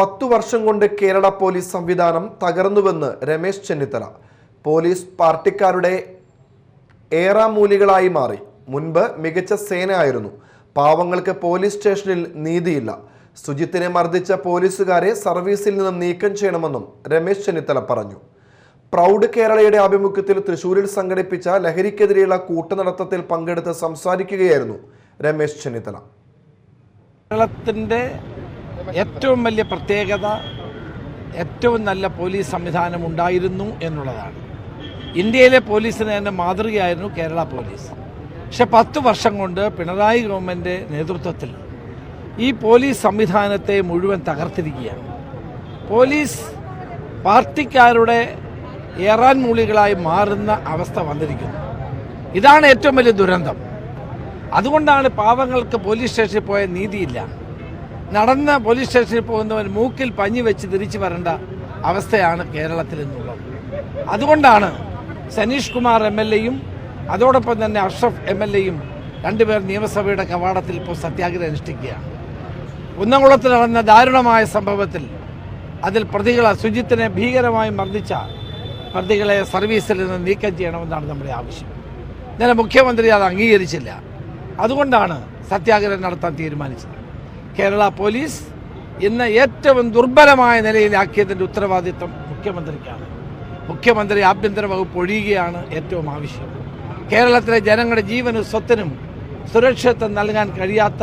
പത്തു വർഷം കൊണ്ട് കേരള പോലീസ് സംവിധാനം തകർന്നുവെന്ന് രമേശ് ചെന്നിത്തല. പോലീസ് പാർട്ടിക്കാരുടെ ഏറാമൂലികളായി മാറി. മുൻപ് മികച്ച സേനയായിരുന്നു. പാവങ്ങൾക്ക് പോലീസ് സ്റ്റേഷനിൽ നീതിയില്ല. സുജിത്തിനെ മർദ്ദിച്ച പോലീസുകാരെ സർവീസിൽ നിന്നും നീക്കം ചെയ്യണമെന്നും രമേശ് ചെന്നിത്തല പറഞ്ഞു. പ്രൗഡ് കേരളയുടെ ആഭിമുഖ്യത്തിൽ തൃശൂരിൽ സംഘടിപ്പിച്ച ലഹരിക്കെതിരെയുള്ള കൂട്ടനടത്തത്തിൽ പങ്കെടുത്ത് സംസാരിക്കുകയായിരുന്നു രമേശ് ചെന്നിത്തല. കേരളത്തിന്റെ ഏറ്റവും വലിയ പ്രത്യേകത ഏറ്റവും നല്ല പോലീസ് സംവിധാനം ഉണ്ടായിരുന്നു എന്നുള്ളതാണ്. ഇന്ത്യയിലെ പോലീസിന് തന്നെ മാതൃകയായിരുന്നു കേരള പോലീസ്. പക്ഷെ പത്ത് വർഷം കൊണ്ട് പിണറായി ഗവൺമെന്റ് നേതൃത്വത്തിൽ ഈ പോലീസ് സംവിധാനത്തെ മുഴുവൻ തകർത്തിരിക്കുകയാണ്. പോലീസ് പാർട്ടിക്കാരുടെ ഏറാൻ മൂളികളായി മാറുന്ന അവസ്ഥ വന്നിരിക്കുന്നു. ഇതാണ് ഏറ്റവും വലിയ ദുരന്തം. അതുകൊണ്ടാണ് പാവങ്ങൾക്ക് പോലീസ് സ്റ്റേഷനിൽ പോയ നീതിയില്ല. നടന്ന പോലീസ് സ്റ്റേഷനിൽ പോകുന്നവൻ മൂക്കിൽ പഞ്ഞി വെച്ച് തിരിച്ചു വരേണ്ട അവസ്ഥയാണ് കേരളത്തിൽ നിന്നുള്ളത് അതുകൊണ്ടാണ് സനീഷ് കുമാർ എം എൽ എയും അതോടൊപ്പം തന്നെ അഷ്റഫ് എം എൽ എയും രണ്ടുപേർ നിയമസഭയുടെ കവാടത്തിൽ ഇപ്പോൾ സത്യാഗ്രഹം അനുഷ്ഠിക്കുകയാണ്. കുന്നംകുളത്ത് നടന്ന ദാരുണമായ സംഭവത്തിൽ അതിൽ പ്രതികളെ സുജിത്തിനെ ഭീകരമായി മർദ്ദിച്ച പ്രതികളെ സർവീസിൽ നിന്ന് നീക്കം ചെയ്യണമെന്നാണ് നമ്മുടെ ആവശ്യം. ഇന്നലെ മുഖ്യമന്ത്രി അത് അംഗീകരിച്ചില്ല. അതുകൊണ്ടാണ് സത്യാഗ്രഹം നടത്താൻ തീരുമാനിച്ചത്. കേരള പോലീസ് ഇന്ന് ഏറ്റവും ദുർബലമായ നിലയിലാക്കിയതിന്റെ ഉത്തരവാദിത്വം മുഖ്യമന്ത്രിക്കാണ്. മുഖ്യമന്ത്രി ആഭ്യന്തര വകുപ്പ് ഒഴിയുകയാണ് ഏറ്റവും ആവശ്യം. കേരളത്തിലെ ജനങ്ങളുടെ ജീവനും സ്വത്തിനും സുരക്ഷിതത്വം നൽകാൻ കഴിയാത്ത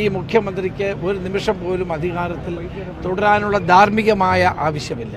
ഈ മുഖ്യമന്ത്രിക്ക് ഒരു നിമിഷം പോലും അധികാരത്തിൽ തുടരാനുള്ള ധാർമ്മികമായ ആവശ്യമില്ല.